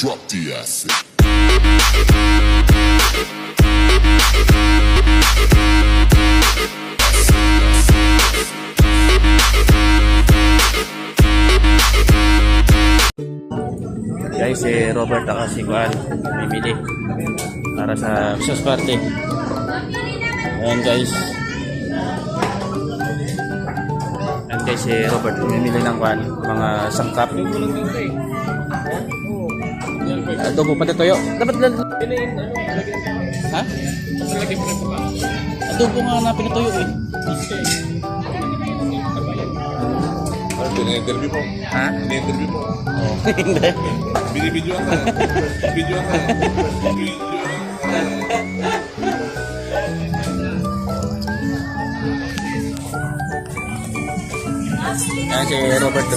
drop the acid. Guys, si Robert at si Kuan bibili para sa Christmas party. Ayan guys. Ayan guys, si Robert bumili ng Kuan, mga sangkap. Adobo pati toyo. Dapat lang. Ha? Adobo nga na pinatuyo eh. Ini-interview mo? Ha? Ini-interview mo? Oh, hindi. Binibidyoan ka. Binibidyoan ka. Binibidyoan si Robert